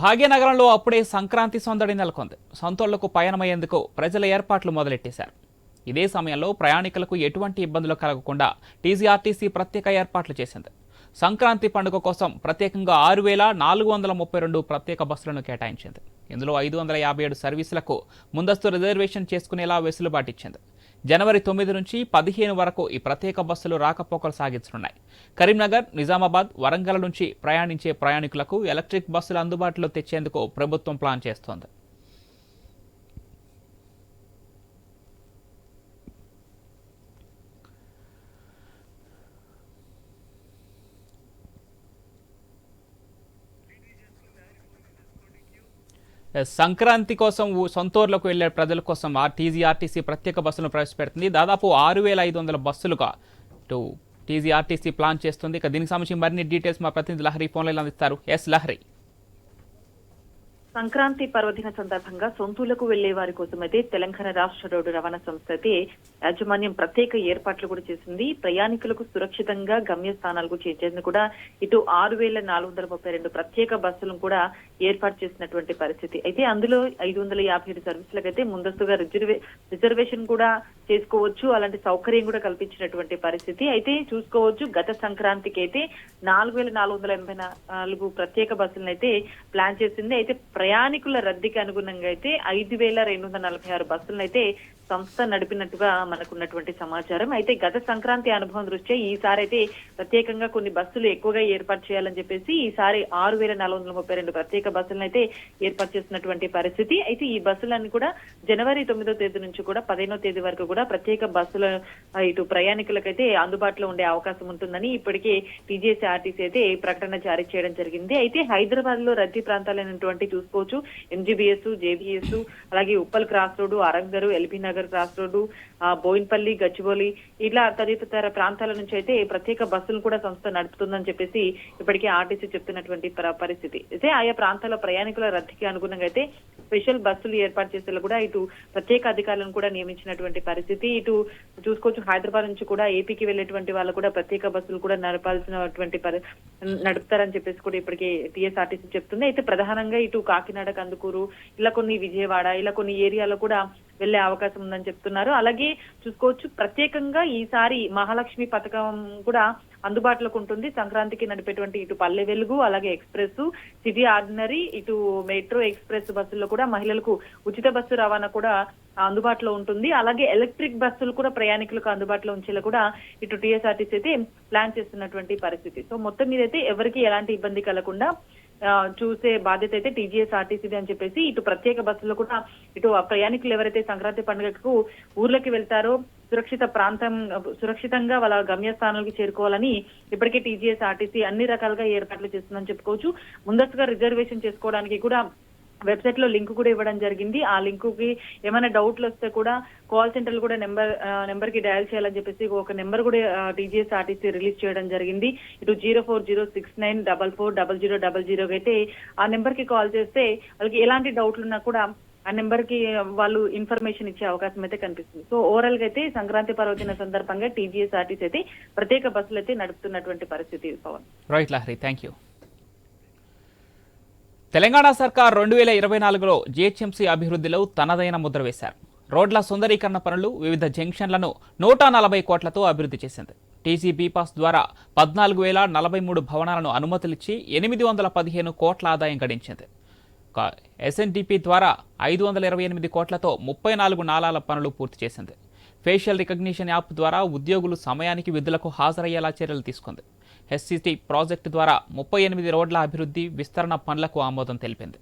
భాగ్యనగరంలో అప్పుడే సంక్రాంతి సందడి నెలకొంది. సొంతోళ్ళకు పయనమయ్యేందుకు ప్రజల ఏర్పాట్లు మొదలెట్టేశారు. ఇదే సమయంలో ప్రయాణికులకు ఎటువంటి ఇబ్బందులు కలగకుండా టీజీఆర్టీసీ ప్రత్యేక ఏర్పాట్లు చేసింది. సంక్రాంతి పండుగ కోసం ప్రత్యేకంగా ఆరు వేల నాలుగు వందల ముప్పై రెండు ప్రత్యేక బస్సులను కేటాయించింది. ఇందులో ఐదు వందల యాభై ఏడు సర్వీసులకు ముందస్తు రిజర్వేషన్ చేసుకునేలా వెసులుబాటు ఇచ్చింది జనవరి తొమ్మిది నుంచి పదిహేను వరకు ఈ ప్రత్యేక బస్సులు రాకపోకలు సాగించనున్నాయి. కరీంనగర్ నిజామాబాద్ వరంగల్ నుంచి ప్రయాణించే ప్రయాణికులకు ఎలక్ట్రిక్ బస్సులు అందుబాటులో తెచ్చేందుకు ప్రభుత్వం ప్లాన్ చేస్తోంది. సంక్రాంతి కోసం ఊ- సొంతూర్లకు వెళ్ళే ప్రజల కోసం ఆ టీజీఆర్టీసీ ప్రత్యేక బస్సులను ప్రవేశపెడుతుంది. దాదాపు ఆరు వేల ఐదు వందల బస్సులుగా టీజీ టీజీఆర్టీసీ ప్లాన్ చేస్తుంది. ఇక దీనికి సంబంధించి మరిన్ని డీటెయిల్స్ మా ప్రతినిధి లహరి ఫోన్లో అందిస్తారు. ఎస్ లహరి. సంక్రాంతి పర్వదిన సందర్భంగా సొంతూలకు వెళ్ళే వారి కోసమైతే తెలంగాణ రాష్ట్ర రోడ్డు రవాణా సంస్థ అయితే యాజమాన్యం ప్రత్యేక ఏర్పాట్లు కూడా చేసింది. ప్రయాణికులకు సురక్షితంగా గమ్యస్థానాలకు చేర్చేందుకు కూడా ఇటు ఆరు వేల నాలుగు వందల ముప్పై రెండు ప్రత్యేక బస్సులను కూడా ఏర్పాటు చేసినటువంటి పరిస్థితి. అయితే అందులో ఐదు వందల యాభై ఏడు సర్వీసులకు అయితే ముందస్తుగా రిజర్వే రిజర్వేషన్ కూడా చేసుకోవచ్చు. అలాంటి సౌకర్యం కూడా కల్పించినటువంటి పరిస్థితి. అయితే చూసుకోవచ్చు గత సంక్రాంతికి అయితే నాలుగు వేల నాలుగు వందల ఎనభై నాలుగు ప్రత్యేక బస్సులను అయితే ప్లాన్ చేసింది. అయితే ప్రయాణికుల రద్దీకి అనుగుణంగా అయితే ఐదు వేల రెండు వందల నలభై ఆరు బస్సులను అయితే సంస్థ నడిపినట్టుగా మనకున్నటువంటి సమాచారం. అయితే గత సంక్రాంతి అనుభవం దృష్ట్యా ఈసారి అయితే ప్రత్యేకంగా కొన్ని బస్సులు ఎక్కువగా ఏర్పాటు చేయాలని చెప్పేసి ఈసారి ఆరు వేల నాలుగు వందల ముప్పై రెండు ప్రత్యేక బస్సులను అయితే ఏర్పాటు చేసినటువంటి పరిస్థితి. అయితే ఈ బస్సులన్నీ కూడా జనవరి తొమ్మిదో తేదీ నుంచి కూడా పదిహేనో తేదీ వరకు కూడా ప్రత్యేక బస్సుల ఇటు ప్రయాణికులకైతే అందుబాటులో ఉండే అవకాశం ఉంటుందని ఇప్పటికే టీజేసీ ఆర్టీసీ అయితే ప్రకటన జారీ చేయడం జరిగింది. అయితే హైదరాబాద్లో రద్దీ ప్రాంతాలైనటువంటి చూసుకోవచ్చు. ఎంజీబీఎస్ జేబీఎస్ అలాగే Uppal cross road అరంగరు LB Nagar cross road Bowenpally Gachibowli ఇలా తదితర ప్రాంతాల నుంచి అయితే ప్రత్యేక బస్సులు కూడా సంస్థ నడుపుతుందని చెప్పేసి ఇప్పటికే ఆర్టీసీ చెప్తున్నటువంటి పరిస్థితి. అయితే ఆయా ప్రాంతాల ప్రయాణికుల రద్దీకి అనుగుణంగా అయితే స్పెషల్ బస్సులు ఏర్పాటు చేసేలా కూడా ఇటు ప్రత్యేక అధికారులను కూడా నియమించినటువంటి పరిస్థితి. ఇటు చూసుకోవచ్చు హైదరాబాద్ నుంచి కూడా ఏపీకి వెళ్ళేటువంటి వాళ్ళు కూడా ప్రత్యేక బస్సులు కూడా నడపాల్సినటువంటి నడుపుతారని చెప్పేసి కూడా ఇప్పటికే టీఎస్ఆర్టీసీ చెప్తుంది. అయితే ప్రధానంగా ఇటు కాకినాడ కందుకూరు ఇలా కొన్ని విజయవాడ ఇలా కొన్ని ఏరియాలో కూడా వెళ్ళే అవకాశం ఉందని చెప్తున్నారు. అలాగే చూసుకోవచ్చు ప్రత్యేకంగా ఈసారి మహాలక్ష్మి పథకం కూడా అందుబాటులోకి ఉంటుంది. సంక్రాంతికి నడిపేటువంటి ఇటు పల్లె వెలుగు అలాగే ఎక్స్ప్రెస్ సిటీ ఆర్డినరీ ఇటు మెట్రో ఎక్స్ప్రెస్ బస్సుల్లో కూడా మహిళలకు ఉచిత బస్సు రవాణా కూడా అందుబాటులో ఉంటుంది. అలాగే ఎలక్ట్రిక్ బస్సులు కూడా ప్రయాణికులకు అందుబాటులో ఉంచేలా కూడా ఇటు టీఎస్ఆర్టీసీ అయితే ప్లాన్ చేస్తున్నటువంటి పరిస్థితి. సో మొత్తం మీద అయితే ఎవరికి ఎలాంటి ఇబ్బంది కలగకుండా ఆ, చూసే బాధ్యత అయితే టీజీఎస్ ఆర్టీసీది అని చెప్పేసి ఇటు ప్రత్యేక బస్సులు కూడా ఇటు ప్రయాణికులు ఎవరైతే సంక్రాంతి పండుగకు ఊర్లకి వెళ్తారో సురక్షిత ప్రాంతం సురక్షితంగా వాళ్ళ గమ్యస్థానాలకు చేరుకోవాలని ఇప్పటికే టీజీఎస్ ఆర్టీసీ అన్ని రకాలుగా ఏర్పాట్లు చేస్తుందని చెప్పుకోవచ్చు. ముందస్తుగా రిజర్వేషన్ చేసుకోవడానికి కూడా వెబ్సైట్లో లింక్ కూడా ఇవ్వడం జరిగింది. ఆ లింక్కి ఏమైనా డౌట్లు వస్తే కూడా కాల్ సెంటర్ కూడా నెంబర్ నెంబర్కి డయల్ చేయాలని చెప్పేసి ఒక నెంబర్ కూడా టీజీఎస్ ఆర్టీసీ రిలీజ్ చేయడం జరిగింది. ఇటు zero four zero six nine double four double zero double zero అయితే ఆ నెంబర్కి కాల్ చేస్తే వాళ్ళకి ఎలాంటి డౌట్లు ఉన్నా కూడా ఆ నెంబర్కి వాళ్ళు ఇన్ఫర్మేషన్ ఇచ్చే అవకాశం అయితే కనిపిస్తుంది. సో ఓవరాల్గా అయితే సంక్రాంతి పర్వదిన సందర్భంగా టీజీఎస్ ఆర్టీసీ అయితే ప్రత్యేక బస్సులు అయితే నడుపుతున్నటువంటి పరిస్థితి Pavan. Right Lahari thank you Telangana సర్కార్ రెండు వేల ఇరవై నాలుగులో జిహెచ్ఎంసీ అభివృద్ధిలో తనదైన ముద్ర వేశారు. రోడ్ల సుందరీకరణ పనులు వివిధ జంక్షన్లను నూట నలభై కోట్లతో అభివృద్ధి చేసింది. టీసీ బీపాస్ ద్వారా పద్నాలుగు వేల నలభై మూడు భవనాలను అనుమతులిచ్చి ఎనిమిది వందల పదిహేను కోట్ల ఆదాయం గడించింది. ఎస్ఎన్డిపి ద్వారా ఐదు వందల ఇరవై ఎనిమిది కోట్లతో ముప్పై నాలుగు నాలాల పనులు పూర్తి చేసింది. ఫేషియల్ రికగ్నిషన్ యాప్ ద్వారా ఉద్యోగులు సమయానికి విధులకు హాజరయ్యేలా చర్యలు తీసుకుంది. హెచ్సిటీ ప్రాజెక్టు ద్వారా ముప్పై ఎనిమిది రోడ్ల అభివృద్ధి విస్తరణ పనులకు ఆమోదం తెలిపింది.